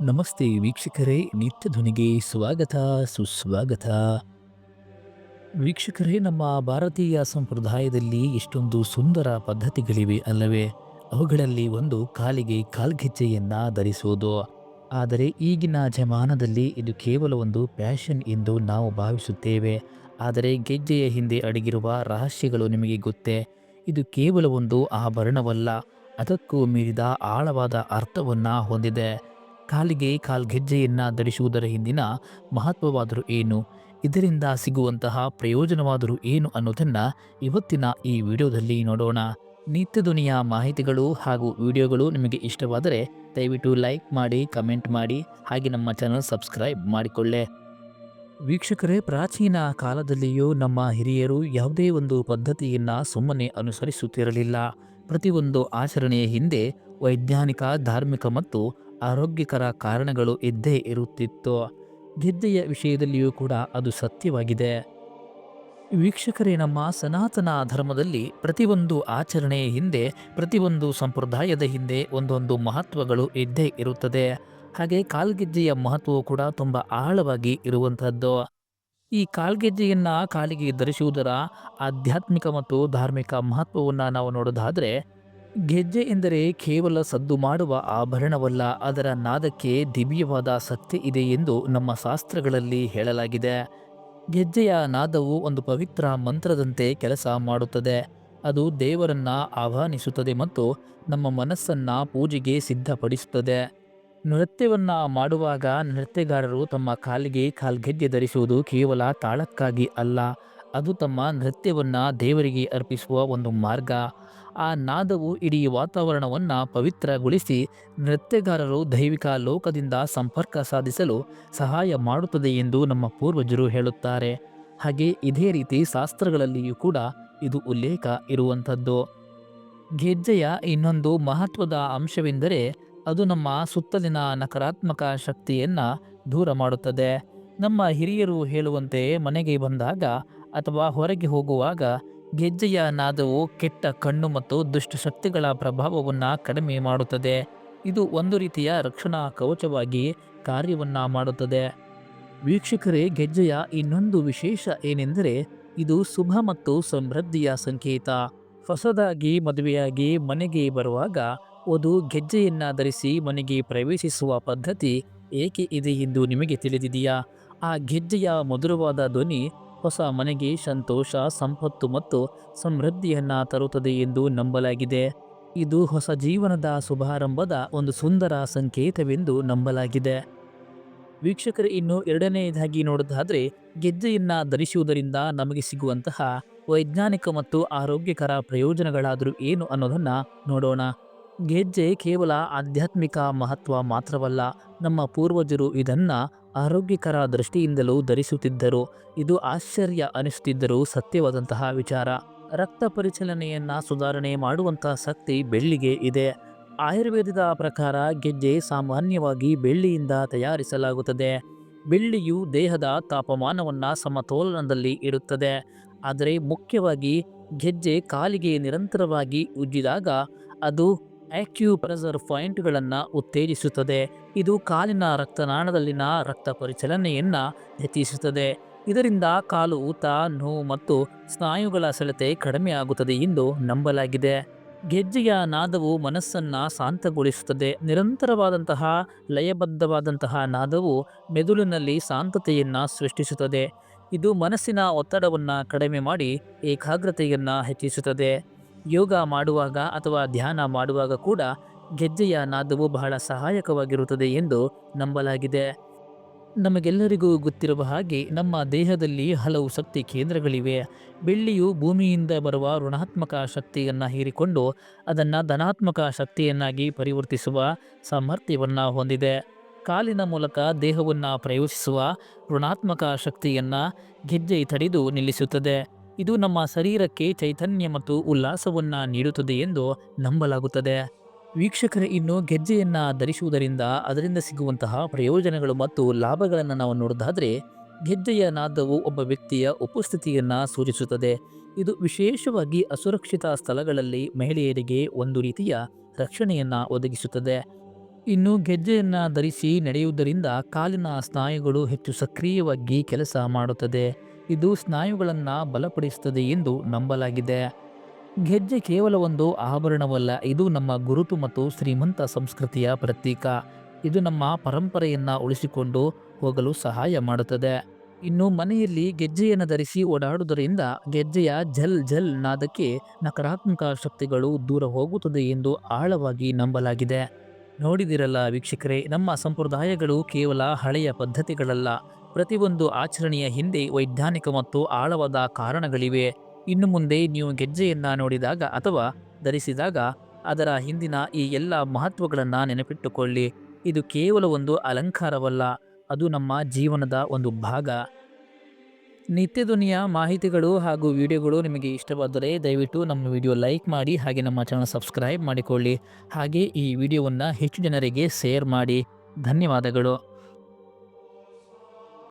ನಮಸ್ತೆ ವೀಕ್ಷಕರೇ, ನಿತ್ಯ ಧ್ವನಿಗೆ ಸ್ವಾಗತ, ಸುಸ್ವಾಗತ. ವೀಕ್ಷಕರೇ, ನಮ್ಮ ಭಾರತೀಯ ಸಂಪ್ರದಾಯದಲ್ಲಿ ಎಷ್ಟೊಂದು ಸುಂದರ ಪದ್ಧತಿಗಳಿವೆ ಅಲ್ಲವೇ? ಅವುಗಳಲ್ಲಿ ಒಂದು ಕಾಲಿಗೆ ಕಾಲ್ಗೆಜ್ಜೆಯನ್ನ ಧರಿಸುವುದು ಆದರೆ ಈಗಿನ ಜಮಾನದಲ್ಲಿ ಇದು ಕೇವಲ ಒಂದು ಪ್ಯಾಷನ್ ಎಂದು ನಾವು ಭಾವಿಸುತ್ತೇವೆ. ಆದರೆ ಗೆಜ್ಜೆಯ ಹಿಂದೆ ಅಡಗಿರುವ ರಹಸ್ಯಗಳು ನಿಮಗೆ ಗೊತ್ತೇ? ಇದು ಕೇವಲ ಒಂದು ಆಭರಣವಲ್ಲ, ಅದಕ್ಕೂ ಮೀರಿದ ಆಳವಾದ ಅರ್ಥವನ್ನು ಹೊಂದಿದೆ. ಕಾಲಿಗೆ ಕಾಲ್ಗೆಜ್ಜೆಯನ್ನ ಧರಿಸುವುದರ ಹಿಂದಿನ ಮಹತ್ವವಾದರೂ ಏನು? ಇದರಿಂದ ಸಿಗುವಂತಹ ಪ್ರಯೋಜನವಾದರೂ ಏನು ಅನ್ನೋದನ್ನು ಇವತ್ತಿನ ಈ ವಿಡಿಯೋದಲ್ಲಿ ನೋಡೋಣ. ನಿತ್ಯ ದುನಿಯ ಮಾಹಿತಿಗಳು ಹಾಗೂ ವಿಡಿಯೋಗಳು ನಿಮಗೆ ಇಷ್ಟವಾದರೆ ದಯವಿಟ್ಟು ಲೈಕ್ ಮಾಡಿ, ಕಮೆಂಟ್ ಮಾಡಿ, ಹಾಗೆ ನಮ್ಮ ಚಾನಲ್ ಸಬ್ಸ್ಕ್ರೈಬ್ ಮಾಡಿಕೊಳ್ಳೆ. ವೀಕ್ಷಕರೇ, ಪ್ರಾಚೀನ ಕಾಲದಲ್ಲಿಯೂ ನಮ್ಮ ಹಿರಿಯರು ಯಾವುದೇ ಒಂದು ಪದ್ಧತಿಯನ್ನು ಸುಮ್ಮನೆ ಅನುಸರಿಸುತ್ತಿರಲಿಲ್ಲ. ಪ್ರತಿಯೊಂದು ಆಚರಣೆಯ ಹಿಂದೆ ವೈಜ್ಞಾನಿಕ, ಧಾರ್ಮಿಕ ಮತ್ತು ಆರೋಗ್ಯಕರ ಕಾರಣಗಳು ಇದ್ದೇ ಇರುತ್ತಿತ್ತು ಗೆದ್ದೆಯ ವಿಷಯದಲ್ಲಿಯೂ ಕೂಡ ಅದು ಸತ್ಯವಾಗಿದೆ. ವೀಕ್ಷಕರೇ, ನಮ್ಮ ಸನಾತನ ಧರ್ಮದಲ್ಲಿ ಪ್ರತಿಯೊಂದು ಆಚರಣೆಯ ಹಿಂದೆ, ಪ್ರತಿಯೊಂದು ಸಂಪ್ರದಾಯದ ಹಿಂದೆ ಒಂದೊಂದು ಮಹತ್ವಗಳು ಇದ್ದೇ ಇರುತ್ತದೆ. ಹಾಗೆ ಕಾಲ್ಗೆಜ್ಜೆಯ ಮಹತ್ವವು ಕೂಡ ತುಂಬ ಆಳವಾಗಿ ಇರುವಂಥದ್ದು. ಈ ಕಾಲ್ಗೆಜ್ಜೆಯನ್ನು ಕಾಲಿಗೆ ಧರಿಸುವುದರ ಆಧ್ಯಾತ್ಮಿಕ ಮತ್ತು ಧಾರ್ಮಿಕ ಮಹತ್ವವನ್ನು ನಾವು ನೋಡೋದಾದ್ರೆ ಗೆಜ್ಜೆ ಎಂದರೆ ಕೇವಲ ಸದ್ದು ಮಾಡುವ ಆಭರಣವಲ್ಲ, ಅದರ ನಾದಕ್ಕೆ ದಿವ್ಯವಾದ ಸತ್ಯ ಇದೆ ಎಂದು ನಮ್ಮ ಶಾಸ್ತ್ರಗಳಲ್ಲಿ ಹೇಳಲಾಗಿದೆ. ಗೆಜ್ಜೆಯ ನಾದವು ಒಂದು ಪವಿತ್ರ ಮಂತ್ರದಂತೆ ಕೆಲಸ ಮಾಡುತ್ತದೆ. ಅದು ದೇವರನ್ನ ಆಹ್ವಾನಿಸುತ್ತದೆ ಮತ್ತು ನಮ್ಮ ಮನಸ್ಸನ್ನ ಪೂಜೆಗೆ ಸಿದ್ಧಪಡಿಸುತ್ತದೆ. ನೃತ್ಯವನ್ನ ಮಾಡುವಾಗ ನೃತ್ಯಗಾರರು ತಮ್ಮ ಕಾಲಿಗೆ ಕಾಲ್ಗೆಜ್ಜೆ ಧರಿಸುವುದು ಕೇವಲ ತಾಳಕ್ಕಾಗಿ ಅಲ್ಲ ಅದು ತಮ್ಮ ನೃತ್ಯವನ್ನು ದೇವರಿಗೆ ಅರ್ಪಿಸುವ ಒಂದು ಮಾರ್ಗ. ಆ ನಾದವು ಇಡೀ ವಾತಾವರಣವನ್ನು ಪವಿತ್ರಗೊಳಿಸಿ ನೃತ್ಯಗಾರರು ದೈವಿಕ ಲೋಕದಿಂದ ಸಂಪರ್ಕ ಸಾಧಿಸಲು ಸಹಾಯ ಮಾಡುತ್ತದೆ ಎಂದು ನಮ್ಮ ಪೂರ್ವಜರು ಹೇಳುತ್ತಾರೆ. ಹಾಗೆ ಇದೇ ರೀತಿ ಶಾಸ್ತ್ರಗಳಲ್ಲಿಯೂ ಕೂಡ ಇದು ಉಲ್ಲೇಖ ಇರುವಂಥದ್ದು. ಗೆಜ್ಜೆಯ ಇನ್ನೊಂದು ಮಹತ್ವದ ಅಂಶವೆಂದರೆ ಅದು ನಮ್ಮ ಸುತ್ತಲಿನ ನಕಾರಾತ್ಮಕ ಶಕ್ತಿಯನ್ನು ದೂರ ಮಾಡುತ್ತದೆ. ನಮ್ಮ ಹಿರಿಯರು ಹೇಳುವಂತೆ ಮನೆಗೆ ಬಂದಾಗ ಅಥವಾ ಹೊರಗೆ ಹೋಗುವಾಗ ಗೆಜ್ಜೆಯ ನಾದವು ಕೆಟ್ಟ ಕಣ್ಣು ಮತ್ತು ದುಷ್ಟ ಶಕ್ತಿಗಳ ಪ್ರಭಾವವನ್ನು ಕಡಿಮೆ ಮಾಡುತ್ತದೆ. ಇದು ಒಂದು ರೀತಿಯ ರಕ್ಷಣಾ ಕವಚವಾಗಿ ಕಾರ್ಯವನ್ನು ಮಾಡುತ್ತದೆ. ವೀಕ್ಷಕರೇ, ಗೆಜ್ಜೆಯ ಇನ್ನೊಂದು ವಿಶೇಷ ಏನೆಂದರೆ ಇದು ಶುಭ ಮತ್ತು ಸಮೃದ್ಧಿಯ ಸಂಕೇತ. ಹೊಸದಾಗಿ, ಮದುವೆಯಾಗಿ ಮನೆಗೆ ಬರುವಾಗ ವಧು ಗೆಜ್ಜೆಯನ್ನು ಧರಿಸಿ ಮನೆಗೆ ಪ್ರವೇಶಿಸುವ ಪದ್ಧತಿ ಏಕೆ ಇದೆ ಎಂದು ನಿಮಗೆ ತಿಳಿದಿದೆಯಾ? ಆ ಗೆಜ್ಜೆಯ ಮಧುರವಾದ ಧ್ವನಿ ಹೊಸ ಮನೆಗೆ ಸಂತೋಷ, ಸಂಪತ್ತು ಮತ್ತು ಸಮೃದ್ಧಿಯನ್ನು ತರುತ್ತದೆ ಎಂದು ನಂಬಲಾಗಿದೆ. ಇದು ಹೊಸ ಜೀವನದ ಶುಭಾರಂಭದ ಒಂದು ಸುಂದರ ಸಂಕೇತವೆಂದು ನಂಬಲಾಗಿದೆ. ವೀಕ್ಷಕರು, ಇನ್ನು ಎರಡನೆಯದಾಗಿ ನೋಡೋದಾದರೆ, ಗೆಜ್ಜೆಯನ್ನು ಧರಿಸುವುದರಿಂದ ನಮಗೆ ಸಿಗುವಂತಹ ವೈಜ್ಞಾನಿಕ ಮತ್ತು ಆರೋಗ್ಯಕರ ಪ್ರಯೋಜನಗಳಾದರೂ ಏನು ಅನ್ನೋದನ್ನು ನೋಡೋಣ. ಗೆಜ್ಜೆ ಕೇವಲ ಆಧ್ಯಾತ್ಮಿಕ ಮಹತ್ವ ಮಾತ್ರವಲ್ಲ, ನಮ್ಮ ಪೂರ್ವಜರು ಇದನ್ನ ಆರೋಗ್ಯಕರ ದೃಷ್ಟಿಯಿಂದಲೂ ಧರಿಸುತ್ತಿದ್ದರು. ಇದು ಆಶ್ಚರ್ಯ ಅನಿಸುತ್ತಿದ್ದರೂ ಸತ್ಯವಾದಂತಹ ವಿಚಾರ. ರಕ್ತ ಪರಿಚಲನೆಯನ್ನು ಸುಧಾರಣೆ ಮಾಡುವಂತಹ ಶಕ್ತಿ ಬೆಳ್ಳಿಗೆ ಇದೆ. ಆಯುರ್ವೇದದ ಪ್ರಕಾರ ಗೆಜ್ಜೆ ಸಾಮಾನ್ಯವಾಗಿ ಬೆಳ್ಳಿಯಿಂದ ತಯಾರಿಸಲಾಗುತ್ತದೆ. ಬೆಳ್ಳಿಯು ದೇಹದ ತಾಪಮಾನವನ್ನು ಸಮತೋಲನದಲ್ಲಿ ಇಡುತ್ತದೆ. ಆದರೆ ಮುಖ್ಯವಾಗಿ ಗೆಜ್ಜೆ ಕಾಲಿಗೆ ನಿರಂತರವಾಗಿ ಉಜ್ಜಿದಾಗ ಅದು ಆಕ್ಯುಪ್ರೆಸರ್ ಪಾಯಿಂಟ್ಗಳನ್ನು ಉತ್ತೇಜಿಸುತ್ತದೆ. ಇದು ಕಾಲಿನ ರಕ್ತನಾಳದಲ್ಲಿನ ರಕ್ತ ಪರಿಚಲನೆಯನ್ನು ಹೆಚ್ಚಿಸುತ್ತದೆ ಇದರಿಂದ ಕಾಲು, ಊತ, ನೋವು ಮತ್ತು ಸ್ನಾಯುಗಳ ಸೆಳೆತೆ ಕಡಿಮೆಯಾಗುತ್ತದೆ ಎಂದು ನಂಬಲಾಗಿದೆ. ಗೆಜ್ಜೆಯ ನಾದವು ಮನಸ್ಸನ್ನು ಶಾಂತಗೊಳಿಸುತ್ತದೆ. ನಿರಂತರವಾದಂತಹ, ಲಯಬದ್ಧವಾದಂತಹ ನಾದವು ಮೆದುಳಿನಲ್ಲಿ ಶಾಂತತೆಯನ್ನು ಸೃಷ್ಟಿಸುತ್ತದೆ. ಇದು ಮನಸ್ಸಿನ ಒತ್ತಡವನ್ನು ಕಡಿಮೆ ಮಾಡಿ ಏಕಾಗ್ರತೆಯನ್ನು ಹೆಚ್ಚಿಸುತ್ತದೆ. ಯೋಗ ಮಾಡುವಾಗ ಅಥವಾ ಧ್ಯಾನ ಮಾಡುವಾಗ ಕೂಡ ಗೆಜ್ಜೆಯ ನಾದವು ಬಹಳ ಸಹಾಯಕವಾಗಿರುತ್ತದೆ ಎಂದು ನಂಬಲಾಗಿದೆ. ನಮಗೆಲ್ಲರಿಗೂ ಗೊತ್ತಿರುವ ಹಾಗೆ ನಮ್ಮ ದೇಹದಲ್ಲಿ ಹಲವು ಶಕ್ತಿ ಕೇಂದ್ರಗಳಿವೆ. ಬೆಳ್ಳಿಯು ಭೂಮಿಯಿಂದ ಬರುವ ಋಣಾತ್ಮಕ ಶಕ್ತಿಯನ್ನು ಹೀರಿಕೊಂಡು ಅದನ್ನು ಧನಾತ್ಮಕ ಶಕ್ತಿಯನ್ನಾಗಿ ಪರಿವರ್ತಿಸುವ ಸಾಮರ್ಥ್ಯವನ್ನು ಹೊಂದಿದೆ. ಕಾಲಿನ ಮೂಲಕ ದೇಹವನ್ನು ಪ್ರಯೋಗಿಸುವ ಋಣಾತ್ಮಕ ಶಕ್ತಿಯನ್ನು ಗೆಜ್ಜೆ ತಡೆದು ನಿಲ್ಲಿಸುತ್ತದೆ. ಇದು ನಮ್ಮ ಶರೀರಕ್ಕೆ ಚೈತನ್ಯ ಮತ್ತು ಉಲ್ಲಾಸವನ್ನು ನೀಡುತ್ತದೆ ಎಂದು ನಂಬಲಾಗುತ್ತದೆ. ವೀಕ್ಷಕರ, ಇನ್ನು ಗೆಜ್ಜೆಯನ್ನು ಧರಿಸುವುದರಿಂದ ಅದರಿಂದ ಸಿಗುವಂತಹ ಪ್ರಯೋಜನಗಳು ಮತ್ತು ಲಾಭಗಳನ್ನು ನಾವು ನೋಡೋದಾದರೆ ಗೆಜ್ಜೆಯ ನಾದವು ಒಬ್ಬ ವ್ಯಕ್ತಿಯ ಉಪಸ್ಥಿತಿಯನ್ನು ಸೂಚಿಸುತ್ತದೆ. ಇದು ವಿಶೇಷವಾಗಿ ಅಸುರಕ್ಷಿತ ಸ್ಥಳಗಳಲ್ಲಿ ಮಹಿಳೆಯರಿಗೆ ಒಂದು ರೀತಿಯ ರಕ್ಷಣೆಯನ್ನು ಒದಗಿಸುತ್ತದೆ. ಇನ್ನು ಗೆಜ್ಜೆಯನ್ನು ಧರಿಸಿ ನಡೆಯುವುದರಿಂದ ಕಾಲಿನ ಸ್ನಾಯುಗಳು ಹೆಚ್ಚು ಸಕ್ರಿಯವಾಗಿ ಕೆಲಸ ಮಾಡುತ್ತದೆ. ಇದು ಸ್ನಾಯುಗಳನ್ನು ಬಲಪಡಿಸುತ್ತದೆ ಎಂದು ನಂಬಲಾಗಿದೆ. ಗೆಜ್ಜೆ ಕೇವಲ ಒಂದು ಆಭರಣವಲ್ಲ, ಇದು ನಮ್ಮ ಗುರುತು ಮತ್ತು ಶ್ರೀಮಂತ ಸಂಸ್ಕೃತಿಯ ಪ್ರತೀಕ. ಇದು ನಮ್ಮ ಪರಂಪರೆಯನ್ನು ಉಳಿಸಿಕೊಂಡು ಹೋಗಲು ಸಹಾಯ ಮಾಡುತ್ತದೆ. ಇನ್ನು ಮನೆಯಲ್ಲಿ ಗೆಜ್ಜೆಯನ್ನು ಧರಿಸಿ ಓಡಾಡುವುದರಿಂದ ಗೆಜ್ಜೆಯ ಝಲ್ ಝಲ್ ನಾದಕ್ಕೆ ನಕಾರಾತ್ಮಕ ಶಕ್ತಿಗಳು ದೂರ ಹೋಗುತ್ತದೆ ಎಂದು ಆಳವಾಗಿ ನಂಬಲಾಗಿದೆ. ನೋಡಿದಿರಲ್ಲ ವೀಕ್ಷಕರೇ, ನಮ್ಮ ಸಂಪ್ರದಾಯಗಳು ಕೇವಲ ಹಳೆಯ ಪದ್ಧತಿಗಳಲ್ಲ. ಪ್ರತಿಯೊಂದು ಆಚರಣೆಯ ಹಿಂದೆ ವೈಜ್ಞಾನಿಕ ಮತ್ತು ಆಳವಾದ ಕಾರಣಗಳಿವೆ. ಇನ್ನು ಮುಂದೆ ನೀವು ಗೆಜ್ಜೆಯನ್ನು ನೋಡಿದಾಗ ಅಥವಾ ಧರಿಸಿದಾಗ ಅದರ ಹಿಂದಿನ ಈ ಎಲ್ಲ ಮಹತ್ವಗಳನ್ನು ನೆನಪಿಟ್ಟುಕೊಳ್ಳಿ. ಇದು ಕೇವಲ ಒಂದು ಅಲಂಕಾರವಲ್ಲ, ಅದು ನಮ್ಮ ಜೀವನದ ಒಂದು ಭಾಗ. ನಿತ್ಯ ದುನಿಯಾ ಮಾಹಿತಿಗಳು ಹಾಗೂ ವಿಡಿಯೋಗಳು ನಿಮಗೆ ಇಷ್ಟವಾದರೆ ದಯವಿಟ್ಟು ನಮ್ಮ ವಿಡಿಯೋ ಲೈಕ್ ಮಾಡಿ ಹಾಗೆ ನಮ್ಮ ಚಾನಲ್ ಸಬ್ಸ್ಕ್ರೈಬ್ ಮಾಡಿಕೊಳ್ಳಿ. ಹಾಗೆ ಈ ವಿಡಿಯೋವನ್ನು ಹೆಚ್ಚು ಜನರಿಗೆ ಶೇರ್ ಮಾಡಿ. ಧನ್ಯವಾದಗಳು.